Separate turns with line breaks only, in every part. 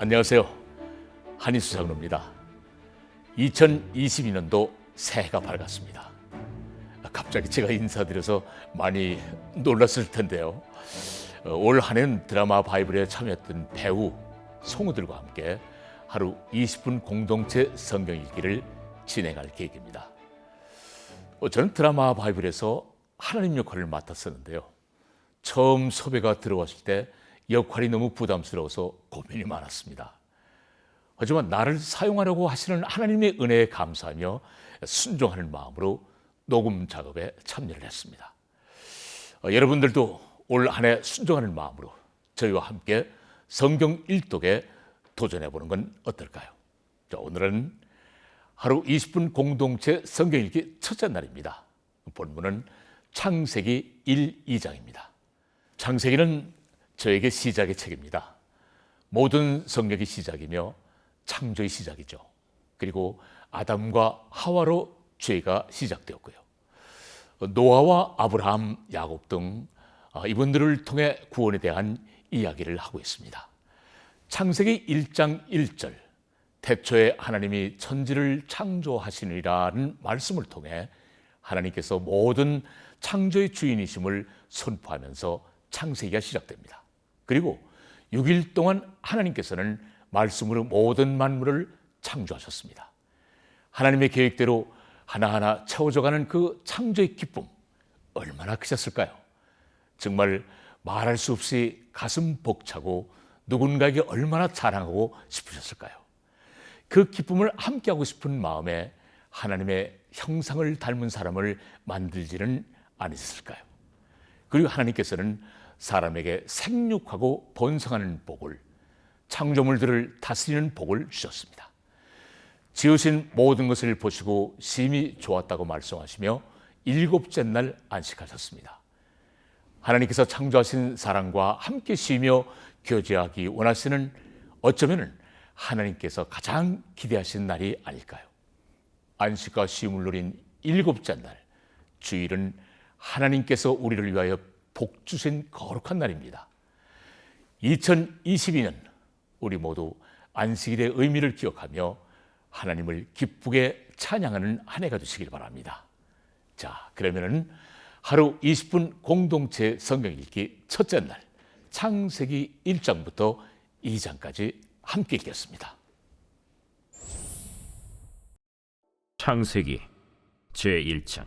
안녕하세요. 한인수장로입니다. 2022년도 새해가 밝았습니다. 갑자기 제가 인사드려서 많이 놀랐을 텐데요. 어, 올 한해는 드라마 바이블에 참여했던 배우 송우들과 함께 하루 20분 공동체 성경 읽기를 진행할 계획입니다. 어, 저는 드라마 바이블에서 하나님 역할을 맡았었는데요. 처음 섭외가 들어왔을 때 역할이 너무 부담스러워서 고민이 많았습니다. 하지만 나를 사용하려고 하시는 하나님의 은혜에 감사하며 순종하는 마음으로 녹음 작업에 참여를 했습니다. 어, 여러분들도 올 한 해 순종하는 마음으로 저희와 함께 성경 일독에 도전해 보는 건 어떨까요? 자, 오늘은 하루 20분 공동체 성경 읽기 첫째 날입니다. 본문은 창세기 1, 2장입니다. 창세기는 저에게 시작의 책입니다. 모든 성경의 시작이며 창조의 시작이죠. 그리고 아담과 하와로 죄가 시작되었고요. 노아와 아브라함, 야곱 등 아, 이분들을 통해 구원에 대한 이야기를 하고 있습니다. 창세기 1장 1절 태초에 하나님이 천지를 창조하시니라는 말씀을 통해 하나님께서 모든 창조의 주인이심을 선포하면서 창세기가 시작됩니다. 그리고 6일 동안 하나님께서는 말씀으로 모든 만물을 창조하셨습니다. 하나님의 계획대로 하나하나 채워져가는 그 창조의 기쁨 얼마나 크셨을까요? 정말 말할 수 없이 가슴 벅차고 누군가에게 얼마나 자랑하고 싶으셨을까요? 그 기쁨을 함께하고 싶은 마음에 하나님의 형상을 닮은 사람을 만들지는 않으셨을까요? 그리고 하나님께서는 사람에게 생육하고 번성하는 복을 창조물들을 다스리는 복을 주셨습니다. 지으신 모든 것을 보시고 심히 좋았다고 말씀하시며 일곱째 날 안식하셨습니다. 하나님께서 창조하신 사람과 함께 쉬며 교제하기 원하시는 어쩌면 하나님께서 가장 기대하신 날이 아닐까요? 안식과 쉼을 누린 일곱째 날, 주일은 하나님께서 우리를 위하여 복 주신 거룩한 날입니다. 2022년 우리 모두 안식일의 의미를 기억하며 하나님을 기쁘게 찬양하는 한 해가 되시길 바랍니다. 자, 그러면은 하루 20분 공동체 성경 읽기 첫째 날 창세기 1장부터 2장까지 함께 읽겠습니다.
창세기 제1장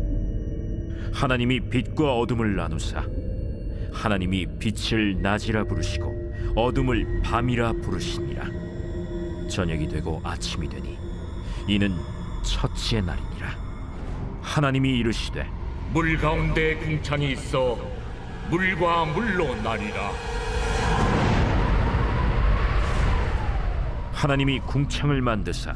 하나님이 빛과 어둠을 나누사 하나님이 빛을 낮이라 부르시고 어둠을 밤이라 부르시니라. 저녁이 되고 아침이 되니 이는 첫째 날이니라. 하나님이 이르시되
물 가운데 궁창이 있어 물과 물로 나뉘라.
하나님이 궁창을 만드사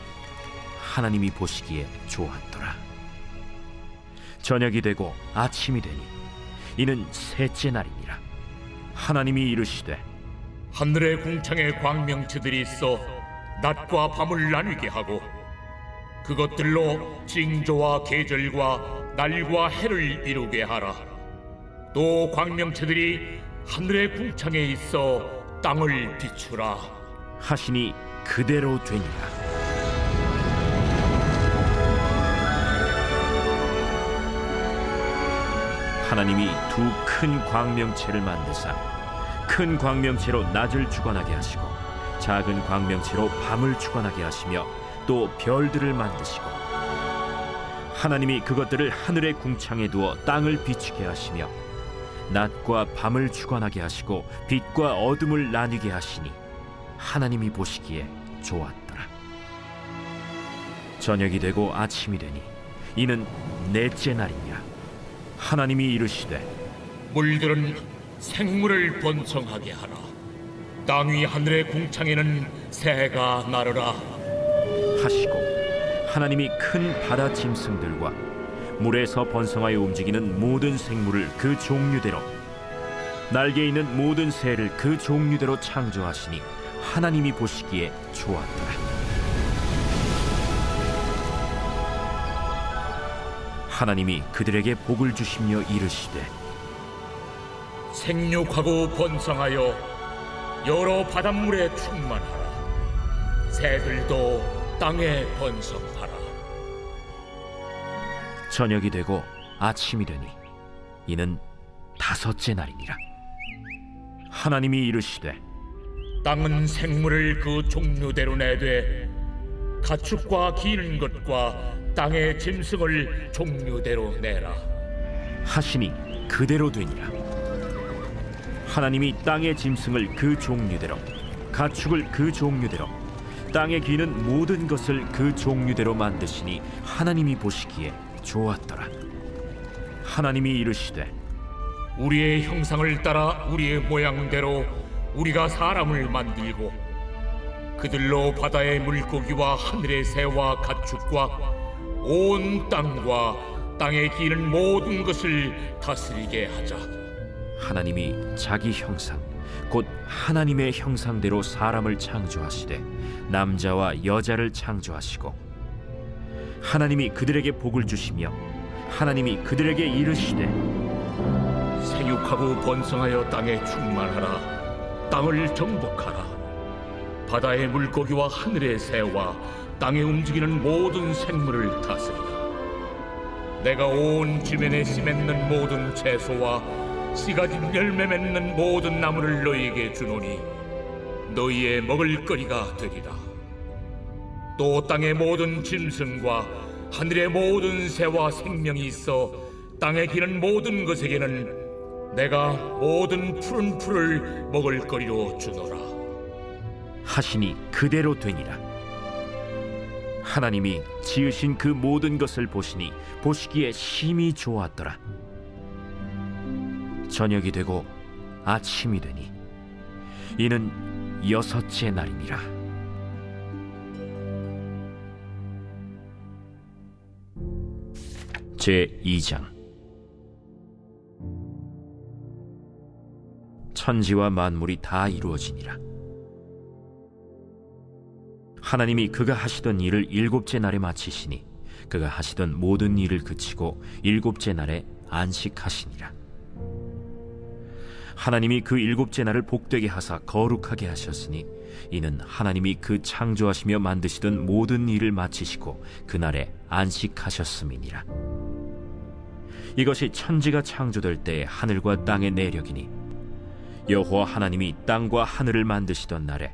하나님이 보시기에 좋았더라 저녁이 되고 아침이 되니 이는 셋째 날이니라 하나님이 이르시되
하늘의 궁창에 광명체들이 있어 낮과 밤을 나뉘게 하고 그것들로 징조와 계절과 날과 해를 이루게 하라. 또 광명체들이 하늘의 궁창에 있어 땅을 비추라.
하시니 그대로 되니라. 하나님이 두 큰 광명체를 만드사 큰 광명체로 낮을 주관하게 하시고 작은 광명체로 밤을 주관하게 하시며 또 별들을 만드시고 하나님이 그것들을 하늘의 궁창에 두어 땅을 비추게 하시며 낮과 밤을 주관하게 하시고 빛과 어둠을 나뉘게 하시니 하나님이 보시기에 좋았더라. 저녁이 되고 아침이 되니 이는 넷째 날이냐. 하나님이 이르시되
물들은 생물을 번성하게 하라. 땅 위 하늘의 궁창에는 새가 나르라.
하시고 하나님이 큰 바다 짐승들과 물에서 번성하여 움직이는 모든 생물을 그 종류대로 날개 있는 모든 새를 그 종류대로 창조하시니 하나님이 보시기에 좋았더라. 하나님이 그들에게 복을 주시며 이르시되
생육하고 번성하여 여러 바닷물에 충만하라. 새들도 땅에 번성하라.
저녁이 되고 아침이 되니 이는 다섯째 날이니라. 하나님이 이르시되
땅은 생물을 그 종류대로 내되 가축과 기는 것과 땅의 짐승을 종류대로 내라.
하시니 그대로 되니라. 하나님이 땅의 짐승을 그 종류대로, 가축을 그 종류대로, 땅에 기는 모든 것을 그 종류대로 만드시니 하나님이 보시기에 좋았더라. 하나님이 이르시되
우리의 형상을 따라 우리의 모양대로 우리가 사람을 만들고 그들로 바다의 물고기와 하늘의 새와 가축과 온 땅과 땅에 기는 모든 것을 다스리게 하자.
하나님이 자기 형상 곧 하나님의 형상대로 사람을 창조하시되 남자와 여자를 창조하시고 하나님이 그들에게 복을 주시며 하나님이 그들에게 이르시되
생육하고 번성하여 땅에 충만하라. 땅을 정복하라. 바다의 물고기와 하늘의 새와 땅에 움직이는 모든 생물을 다스리라. 내가 온씨 맺는 모든 채소와 씨 가 진 열매 맺는 모든 나무를 너희에게 주노니 너희의 먹을 거리가 되리라. 또 땅의 모든 짐승과 하늘의 모든 새와 생명이 있어 땅에 기는 모든 것에게는 내가 모든 푸른 풀을 먹을 거리로 주노라.
하시니 그대로 되니라. 하나님이 지으신 그 모든 것을 보시니 보시기에 심히 좋았더라. 저녁이 되고 아침이 되니 이는 여섯째 날이니라. 제 2장 천지와 만물이 다 이루어지니라. 하나님이 그가 하시던 일을 일곱째 날에 마치시니 그가 하시던 모든 일을 그치고 일곱째 날에 안식하시니라. 하나님이 그 일곱째 날을 복되게 하사 거룩하게 하셨으니 이는 하나님이 그 창조하시며 만드시던 모든 일을 마치시고 그날에 안식하셨음이니라. 이것이 천지가 창조될 때에 하늘과 땅의 내력이니 여호와 하나님이 땅과 하늘을 만드시던 날에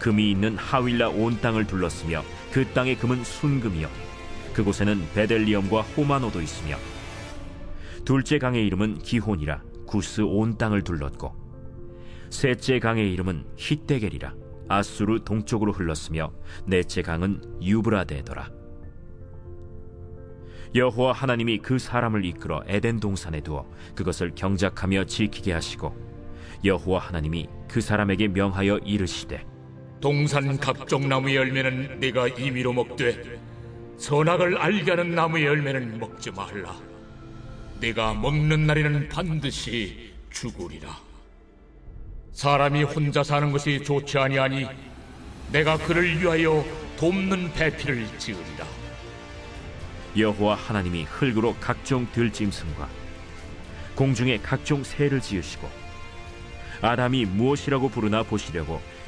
금이 있는 하윌라 온 땅을 둘렀으며 그 땅의 금은 순금이요. 그곳에는 베델리엄과 호마노도 있으며 둘째 강의 이름은 기혼이라 구스 온 땅을 둘렀고 셋째 강의 이름은 히데겔이라 아수르 동쪽으로 흘렀으며 넷째 강은 유브라데더라. 여호와 하나님이 그 사람을 이끌어 에덴 동산에 두어 그것을 경작하며 지키게 하시고 여호와 하나님이 그 사람에게 명하여 이르시되
동산 각종 나무의 열매는 네가 임의로 먹되 선악을 알게 하는 나무의 열매는 먹지 말라. 네가 먹는 날에는 반드시 죽으리라. 사람이 혼자 사는 것이 좋지 아니하니 내가 그를 위하여 돕는 배필을 지으리라.
여호와 하나님이 흙으로 각종 들짐승과 공중에 각종 새를 지으시고 아담이 무엇이라고 부르나 보시려고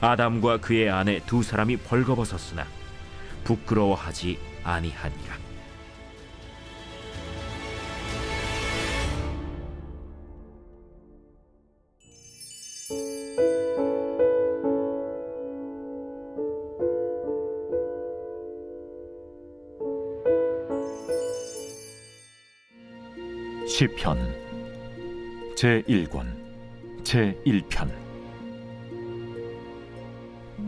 아담과 그의 아내 두 사람이 벌거벗었으나 부끄러워하지 아니하니라.
시편. 제1권. 제1편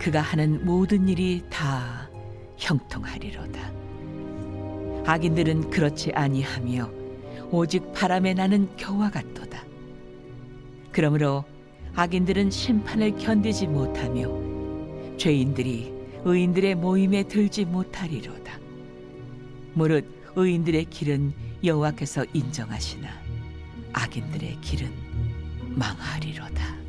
그가 하는 모든 일이 다 형통하리로다. 악인들은 그렇지 아니하며 오직 바람에 나는 겨와 같도다. 그러므로 악인들은 심판을 견디지 못하며 죄인들이 의인들의 모임에 들지 못하리로다. 무릇 의인들의 길은 여호와께서 인정하시나 악인들의 길은 망하리로다.